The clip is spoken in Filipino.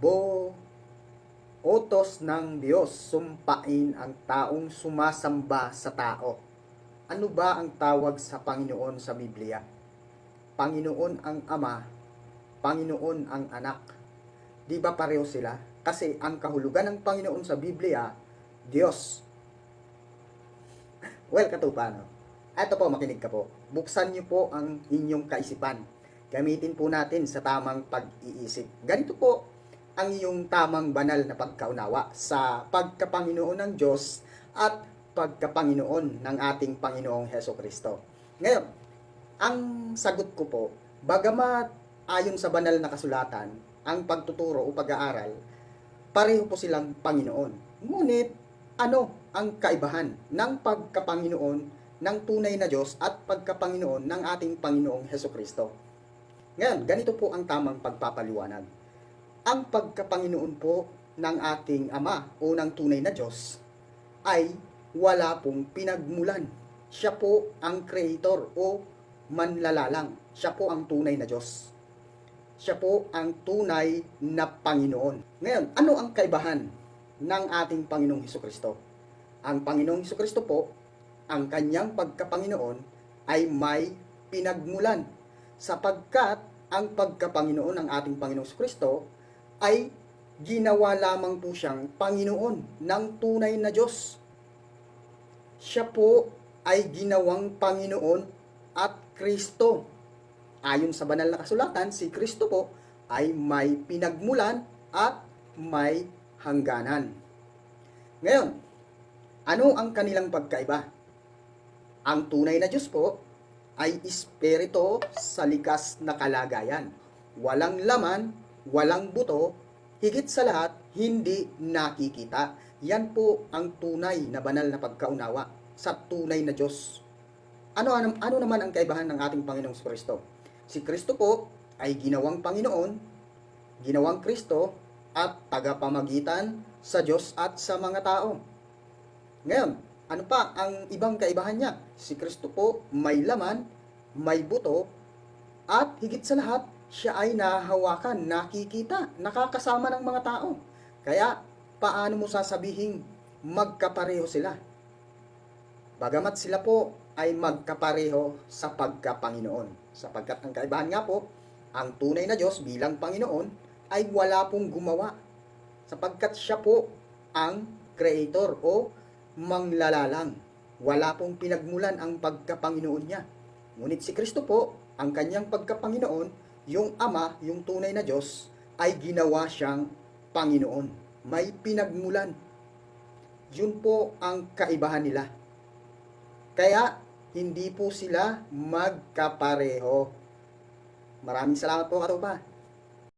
Bo Otos ng Diyos, sumpain ang taong sumasamba sa tao. Ano ba ang tawag sa Panginoon sa Biblia? Panginoon ang Ama, Panginoon ang Anak. Di ba pareho sila? Kasi ang kahulugan ng Panginoon sa Biblia, Diyos. Well, katupa, no? Eto po, makinig ka po. Buksan niyo po ang inyong kaisipan. Gamitin po natin sa tamang pag-iisip. Ganito po ang iyong tamang banal na pagkaunawa sa pagkapanginoon ng Diyos at pagkapanginoon ng ating Panginoong Heso Kristo. Ngayon, ang sagot ko po, bagamat ayon sa banal na kasulatan, ang pagtuturo o pag-aaral, pareho po silang Panginoon. Ngunit, ano ang kaibahan ng pagkapanginoon ng tunay na Diyos at pagkapanginoon ng ating Panginoong Heso Kristo? Ngayon, ganito po ang tamang pagpapaliwanag ang pagkapanginoon po ng ating Ama o ng tunay na Diyos ay wala pong pinagmulan. Siya po ang creator o manlalalang. Siya po ang tunay na Diyos. Siya po ang tunay na Panginoon. Ngayon, ano ang kaibahan ng ating Panginoong Heso Kristo? Ang Panginoong Heso Kristo po, ang kanyang pagkapanginoon ay may pinagmulan sapagkat ang pagkapanginoon ng ating Panginoong Kristo ay ginawa lamang po siyang Panginoon ng tunay na Diyos. Siya po ay ginawang Panginoon at Kristo. Ayon sa banal na kasulatan, si Kristo po ay may pinagmulan at may hangganan. Ngayon, ano ang kanilang pagkaiba? Ang tunay na Diyos po ay espiritu sa likas na kalagayan. Walang laman, walang buto, higit sa lahat, hindi nakikita. Yan po ang tunay na banal na pagkaunawa sa tunay na Diyos. Ano, ano, ano naman ang kaibahan ng ating Panginoong Kristo? Si Kristo po ay ginawang Panginoon, ginawang Kristo, at tagapamagitan sa Diyos at sa mga tao. Ngayon, ano pa ang ibang kaibahan niya? Si Kristo po may laman, may buto, at higit sa lahat, siya ay nahahawakan, nakikita, nakakasama ng mga tao. Kaya, paano mo sasabihin magkapareho sila? Bagamat sila po ay magkapareho sa pagkapanginoon. Sapagkat ang kaibahan nga po, ang tunay na Diyos bilang Panginoon ay wala pong gumawa. Sapagkat siya po ang creator o manglalalang. Wala pong pinagmulan ang pagkapanginoon niya. Ngunit si Kristo po, ang kanyang pagkapanginoon, yung Ama, yung tunay na Diyos, ay ginawa siyang Panginoon. May pinagmulan. Yun po ang kaibahan nila. Kaya, hindi po sila magkapareho. Maraming salamat po, Karupa.